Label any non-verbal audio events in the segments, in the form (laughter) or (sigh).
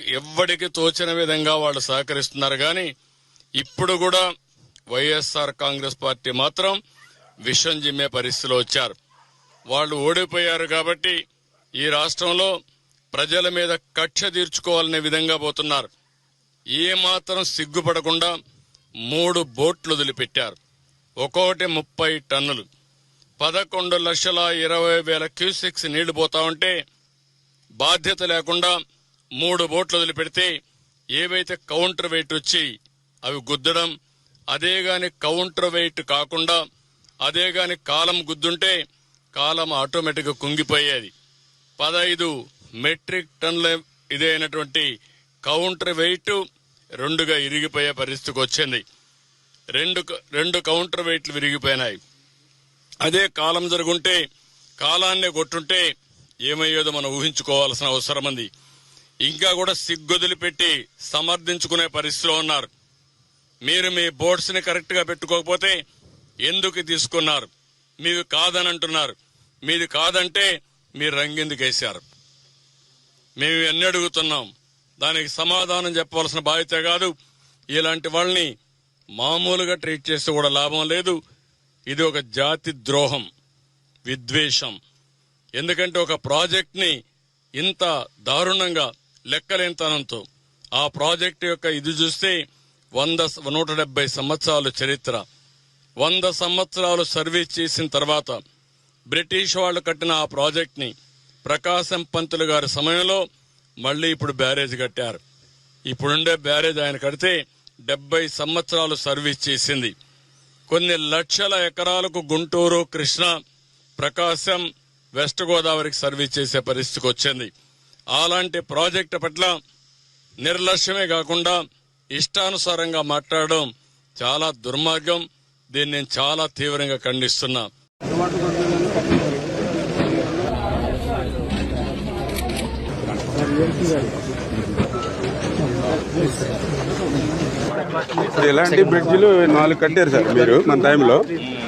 ఎవ్వడికి తోచిన విధంగా వాళ్ళు సహకరిస్తున్నారు. కానీ ఇప్పుడు కూడా వైఎస్ఆర్ కాంగ్రెస్ పార్టీ మాత్రం విషం జిమ్మే పరిస్థితిలో వచ్చారు. వాళ్ళు ఓడిపోయారు కాబట్టి ఈ రాష్ట్రంలో ప్రజల మీద కక్ష తీర్చుకోవాలనే విధంగా పోతున్నారు. ఏ మాత్రం సిగ్గుపడకుండా మూడు బోట్లు వదిలిపెట్టారు. ఒక్కొక్కటి ముప్పై టన్నులు. పదకొండు లక్షల ఇరవై వేల క్యూసెక్స్ నీళ్ళు పోతా ఉంటే బాధ్యత లేకుండా మూడు బోట్లు వదిలిపెడితే ఏవైతే కౌంటర్ వెయిట్ వచ్చి అవి గుద్దడం అదే గాని కౌంటర్ వెయిట్ కాకుండా అదే గాని కాలం గుద్దుంటే కాలం ఆటోమేటిక్గా కుంగిపోయేది. పదహైదు మెట్రిక్ టన్ల ఇదైనటువంటి కౌంటర్ వెయిట్ రెండుగా ఇరిగిపోయే పరిస్థితికి వచ్చింది. రెండు రెండు కౌంటర్ వెయిట్లు విరిగిపోయినాయి. అదే కాలం జరుగుంటే కాలాన్నే కొట్టుంటే ఏమయ్యేదో మనం ఊహించుకోవాల్సిన అవసరం ఉంది. ఇంకా కూడా సిగ్గుదులు పెట్టి సమర్థించుకునే పరిస్థితిలో ఉన్నారు. మీరు మీ బోర్డ్స్ని కరెక్ట్గా పెట్టుకోకపోతే ఎందుకు తీసుకున్నారు? మీరు కాదని అంటున్నారు మీది కాదంటే మీరు రంగెందుకు వేశారు. మేము ఎన్ని అడుగుతున్నాం. దానికి సమాధానం చెప్పవలసిన బాధ్యత కాదు. ఇలాంటి వాళ్ళని మామూలుగా ట్రీట్ చేస్తే కూడా లాభం లేదు. ఇది ఒక జాతి ద్రోహం విద్వేషం. ఎందుకంటే ఒక ప్రాజెక్ట్ని ఇంత దారుణంగా లెక్కలేనితనంతో ఆ ప్రాజెక్ట్ యొక్క ఇది చూస్తే వంద నూట డెబ్బై సంవత్సరాలు చరిత్ర. వంద సంవత్సరాలు సర్వీస్ చేసిన తర్వాత బ్రిటిష్ వాళ్ళు కట్టిన ఆ ప్రాజెక్ట్ని ప్రకాశం పంతులు గారి సమయంలో మళ్ళీ ఇప్పుడు బ్యారేజ్ కట్టారు. ఇప్పుడుండే బ్యారేజ్ ఆయన కడితే డెబ్బై సంవత్సరాలు సర్వీస్ చేసింది. కొన్ని లక్షల ఎకరాలకు గుంటూరు కృష్ణ ప్రకాశం వెస్ట్ గోదావరికి సర్వీస్ చేసే పరిస్థితికి వచ్చింది. అలాంటి ప్రాజెక్టు పట్ల నిర్లక్ష్యమే కాకుండా ఇష్టానుసారంగా మాట్లాడడం చాలా దుర్మార్గం. దీన్ని నేను చాలా తీవ్రంగా ఖండిస్తున్నా. ఇప్పుడు ఇలాంటి బ్రిడ్జిలు నాలుగు కట్టారు సార్ మీరు మన టైంలో?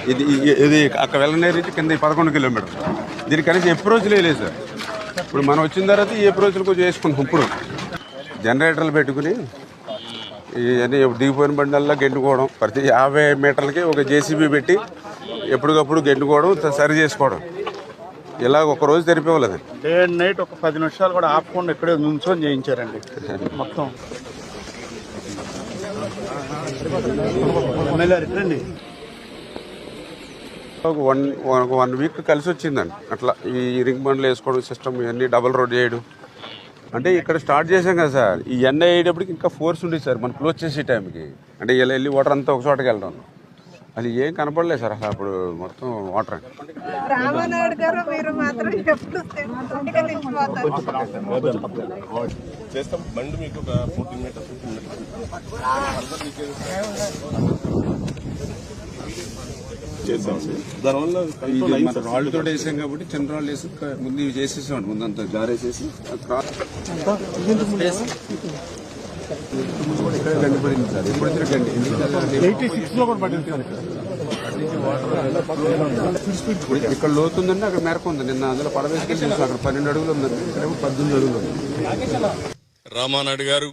ఇది ఇది- అక్కడ వెళ్ళనే రీతి కింద పదకొండు కిలోమీటర్ దీనికి కనీసం అప్రోచ్లు వేయలేదు సార్. ఇప్పుడు మనం వచ్చిన తర్వాత ఈ అప్రోచ్లు కొంచెం వేసుకుంటాం ఇప్పుడు జనరేటర్లు పెట్టుకుని ఇవన్నీ దిగిపోయిన బండల్లా గెంటుకోవడం ప్రతి యాభై మీటర్లకి ఒక జేసీబీ పెట్టి ఎప్పటికప్పుడు గెంటుకోవడం త- సరి చేసుకోవడం. ఇలా ఒక రోజు తెరిపోలేదు డే అండ్ నైట్ ఒక పది నిమిషాలు కూడా ఆపకుండా ఇక్కడే నుంచొని చేయించారండి. మొత్తం. (laughs) ఒక వన్ ఒక వన్ వీక్ కలిసి వచ్చిందండి. అట్లా ఈ రింగ్ బండ్లు వేసుకోవడం సిస్టమ్ ఇవన్నీ డబల్ రోడ్ చేయడం. అంటే ఇక్కడ స్టార్ట్ చేసాం కదా సార్. ఈ ఎండ అయ్యేటప్పటికి ఇంకా ఫోర్స్ ఉండేది సార్. మనం క్లోజ్ చేసే టైంకి అంటే ఇలా వెళ్ళి వాటర్ అంతా ఒక చోటకి వెళ్ళడం. అది ఏం కనపడలేదు సార్. అసలు అప్పుడు మొత్తం వాటర్ చేస్తాం. బండి మీకు ఒక ఫోర్టీన్ మీటర్స్ ఫిఫ్టీన్ చేస్తాం దానివల్ల సార్ రాళ్ళతో వేసాం కాబట్టి చిన్న రాళ్ళు వేసి ముందు ఇవి చేసేసాం ముందంతా జారేసేసి గండి పడింది సార్ ఎప్పుడు వచ్చిన గండి ఇక్కడ లోతు ఉందండి అక్కడ మేరకు ఉంది. నిన్న అందులో పడవేసుకెళ్ళి చూసాం. అక్కడ పన్నెండు అడుగులు ఉందండి. ఇక్కడేమో పద్దెనిమిది అడుగులు ఉంది. రామానాయుడు గారు